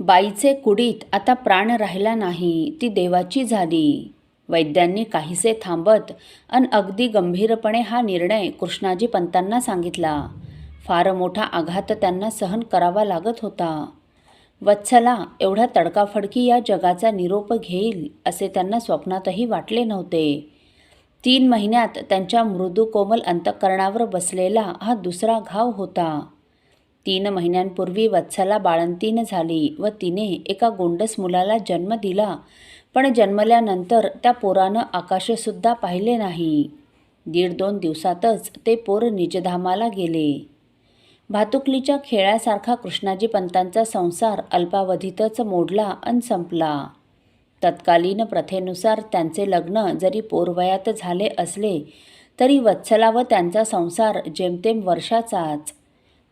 बाईचे कुडीत आता प्राण राहिला नाही ती देवाची झाली. वैद्यांनी काहीसे थांबत अन अगदी गंभीरपणे हा निर्णय कृष्णाजी पंतांना सांगितला. फार मोठा आघात त्यांना सहन करावा लागत होता. वत्सला एवढा तडकाफडकी या जगाचा निरोप घेईल असे त्यांना स्वप्नातही वाटले नव्हते. तीन महिन्यात त्यांच्या मृदू कोमल अंतःकरणावर बसलेला हा दुसरा घाव होता. तीन महिन्यांपूर्वी वत्सला बाळंतीन झाली व तिने एका गोंडस मुलाला जन्म दिला. पण जन्मल्यानंतर त्या पोरानं आकाशसुद्धा पाहिले नाही. दीड दोन दिवसातच ते पोर निजधामाला गेले. भातुकलीच्या खेळासारखा कृष्णाजी पंतांचा संसार अल्पावधीतच मोडला अन संपला. तत्कालीन प्रथेनुसार त्यांचे लग्न जरी पोरवयात झाले असले तरी वत्सला व त्यांचा संसार जेमतेम वर्षाचाच.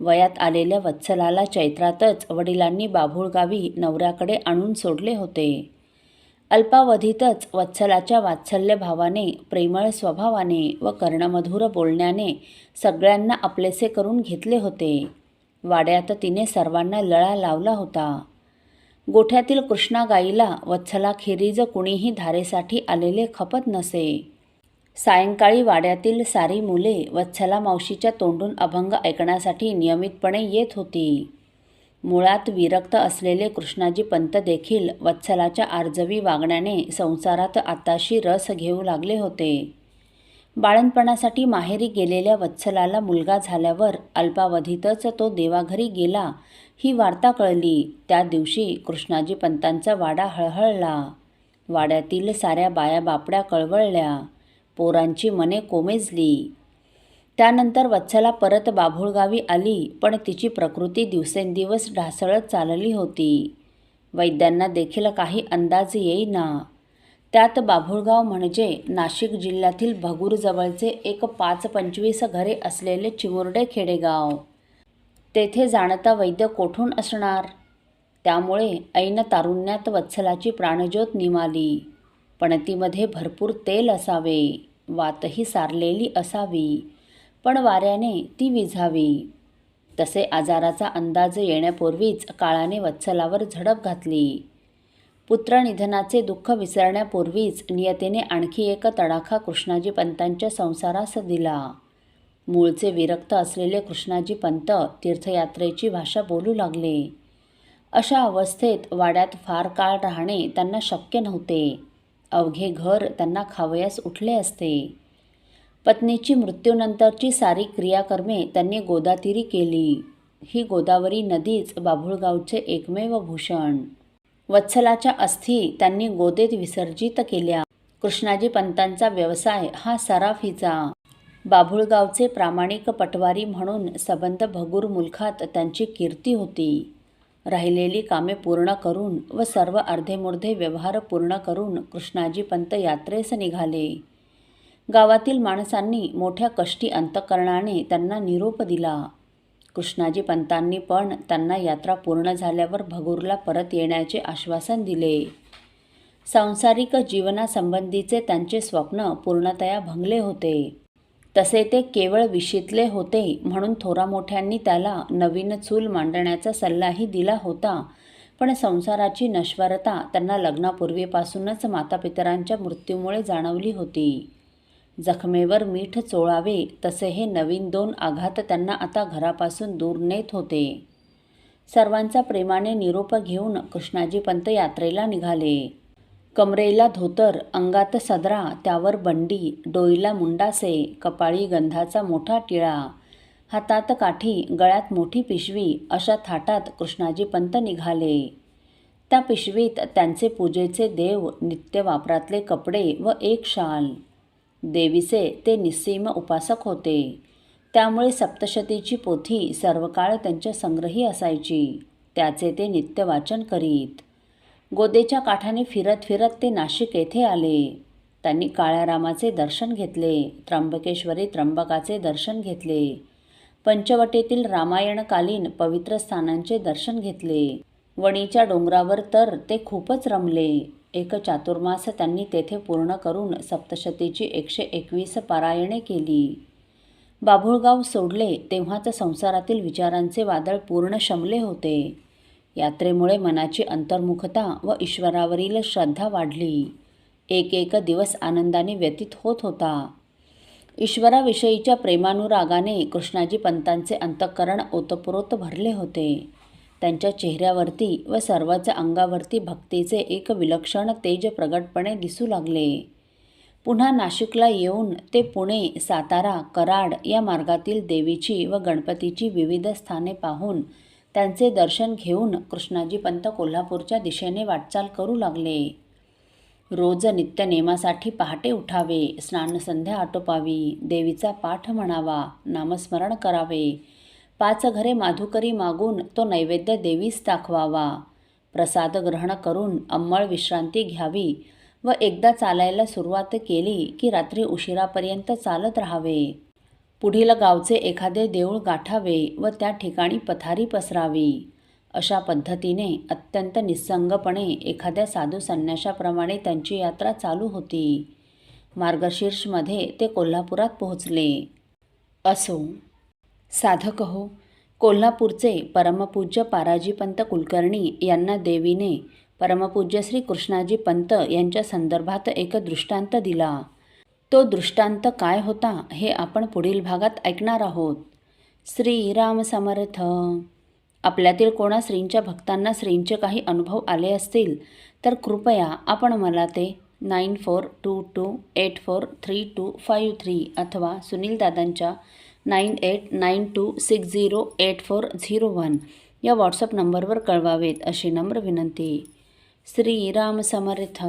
वयात आलेल्या वत्सलाला चैत्रातच वडिलांनी बाभुळगावी नवऱ्याकडे आणून सोडले होते. अल्पावधीतच वत्सलाच्या वात्सल्य भावाने प्रेमळ स्वभावाने व कर्णमधुर बोलण्याने सगळ्यांना आपलेसे करून घेतले होते. वाड्यात तिने सर्वांना लळा लावला होता. गोठ्यातील कृष्णा गाईला वत्सलाखेरीज कुणीही धारेसाठी आलेले खपत नसे. सायंकाळी वाड्यातील सारी मुले वत्सला मावशीच्या तोंडून अभंग ऐकण्यासाठी नियमितपणे येत होती. मुळात विरक्त असलेले कृष्णाजी पंत देखील वत्सलाच्या आर्जवी वागण्याने संसारात आताशी रस घेऊ लागले होते. बाळणपणासाठी माहेरी गेलेल्या वत्सलाला मुलगा झाल्यावर अल्पावधीतच तो देवाघरी गेला ही वार्ता कळली. त्या दिवशी कृष्णाजी पंतांचा वाडा हळहळला. वाड्यातील साऱ्या बाया बापड्या कळवळल्या. पोरांची मने कोमेजली. त्यानंतर वत्सला परत बाभुळगावी आली पण तिची प्रकृती दिवसेंदिवस ढासळत चालली होती. वैद्यांना देखील काही अंदाज येईना. त्यात बाभुळगाव म्हणजे नाशिक जिल्ह्यातील भगूरजवळचे एक पाच पंचवीस घरे असलेले चिमुरडे खेडेगाव. तेथे जाणता वैद्य कोठून असणार? त्यामुळे ऐन तारुण्यात वत्सलाची प्राणज्योत निमाली. पण तीमध्ये भरपूर तेल असावे. वातही सारलेली असावी पण वाऱ्याने ती विझावी. तसे आजाराचा अंदाज येण्यापूर्वीच काळाने वत्सलावर झडप घातली. पुत्रनिधनाचे दुःख विसरण्यापूर्वीच नियतीने आणखी एक तडाखा कृष्णाजी पंतांच्या संसारास दिला. मूळचे विरक्त असलेले कृष्णाजी पंत तीर्थयात्रेची भाषा बोलू लागले. अशा अवस्थेत वाड्यात फार काळ राहणे त्यांना शक्य नव्हते. अवघे घर त्यांना खावयास उठले असते. पत्नीची मृत्यूनंतरची सारी क्रियाकर्मे त्यांनी गोदातिरी केली. ही गोदावरी नदीच बाभुळगावचे एकमेव भूषण. वत्सलाच्या अस्थी त्यांनी गोदेत विसर्जित केल्या. कृष्णाजी पंतांचा व्यवसाय हा सराफीचा. बाभुळगावचे प्रामाणिक पटवारी म्हणून सबंध भगूर मुलखात त्यांची कीर्ती होती. राहिलेली कामे पूर्ण करून व सर्व अर्धेमुर्धे व्यवहार पूर्ण करून कृष्णाजी पंत यात्रेस निघाले. गावातील माणसांनी मोठ्या कष्टी अंतकरणाने त्यांना निरोप दिला. कृष्णाजी पंतांनी पण त्यांना यात्रा पूर्ण झाल्यावर भगूरला परत येण्याचे आश्वासन दिले. सांसारिक जीवनासंबंधीचे त्यांचे स्वप्न पूर्णतया भंगले होते. तसे ते केवळ विशीतले होते म्हणून थोरा मोठ्यांनी त्याला नवीन चूल मांडण्याचा सल्लाही दिला होता. पण संसाराची नश्वरता त्यांना लग्नापूर्वीपासूनच मातापितरांच्या मृत्यूमुळे जाणवली होती. जखमेवर मीठ चोळावे तसे हे नवीन दोन आघात त्यांना आता घरापासून दूर नेत होते. सर्वांचा प्रेमाने निरोप घेऊन कृष्णाजी पंत यात्रेला निघाले. कमरेला धोतर अंगात सदरा त्यावर बंडी डोईला मुंडासे कपाळी गंधाचा मोठा टिळा. हातात काठी गळ्यात मोठी पिशवी अशा थाटात कृष्णाजी पंत निघाले. त्या पिशवीत त्यांचे पूजेचे देव नित्य वापरातले कपडे व एक शाल. देवीचे ते निस्सीम उपासक होते. त्यामुळे सप्तशतीची पोथी सर्वकाळ त्यांच्या संग्रही असायची. त्याचे ते नित्य वाचन करीत. गोदेच्या काठाने फिरत फिरत ते नाशिक येथे आले. त्यांनी काळ्यारामाचे दर्शन घेतले त्र्यंबकेश्वरी त्र्यंबकाचे दर्शन घेतले. पंचवटीतील रामायणकालीन पवित्र स्थानांचे दर्शन घेतले. वणीच्या डोंगरावर तर ते खूपच रमले. एक चातुर्मास त्यांनी तेथे पूर्ण करून सप्तशतीची एकशे एकवीस पारायणे केली. बाभुळगाव सोडले तेव्हाच संसारातील विचारांचे वादळ पूर्ण शमले होते. यात्रेमुळे मनाची अंतर्मुखता व ईश्वरावरील श्रद्धा वाढली. एक एक दिवस आनंदाने व्यतीत होत होता. ईश्वराविषयीच्या प्रेमानुरागाने कृष्णाजी पंतांचे अंतःकरण ओतप्रोत भरले होते. त्यांच्या चेहऱ्यावरती व सर्वच अंगावरती भक्तीचे एक विलक्षण तेज प्रगटपणे दिसू लागले. पुन्हा नाशिकला येऊन ते पुणे सातारा कराड या मार्गातील देवीची व गणपतीची विविध स्थाने पाहून त्यांचे दर्शन घेऊन कृष्णाजी पंत कोल्हापूरच्या दिशेने वाटचाल करू लागले. रोज नित्यनेमासाठी पहाटे उठावे स्नानसंध्या आटोपावी देवीचा पाठ म्हणावा नामस्मरण करावे. पाच घरे माधुकरी मागून तो नैवेद्य देवीस दाखवावा. प्रसाद ग्रहण करून अंमळ विश्रांती घ्यावी व एकदा चालायला सुरुवात केली की रात्री उशिरापर्यंत चालत राहावे. पुढील गावचे एखादे देऊळ गाठावे व त्या ठिकाणी पथारी पसरावी. अशा पद्धतीने अत्यंत निस्संगपणे एखाद्या साधू संन्याशाप्रमाणे त्यांची यात्रा चालू होती. मार्गशीर्षमध्ये ते कोल्हापुरात पोहोचले. असो. साधक हो कोल्हापूरचे परमपूज्य पाराजीपंत कुलकर्णी यांना देवीने परमपूज्य श्री कृष्णाजी पंत यांच्या संदर्भात एक दृष्टांत दिला. तो दृष्टांत काय होता हे आपण पुढील भागात ऐकणार आहोत. श्रीराम समर्थ. आपल्यातील कोणा श्रींच्या भक्तांना श्रींचे काही अनुभव आले असतील तर कृपया आपण मला ते nine four two two eight four three two five three अथवा सुनील दादांच्या nine eight nine two six zero eight four zero one या व्हॉट्सअप नंबरवर कळवावेत अशी नम्र विनंती. श्रीराम समर्थ.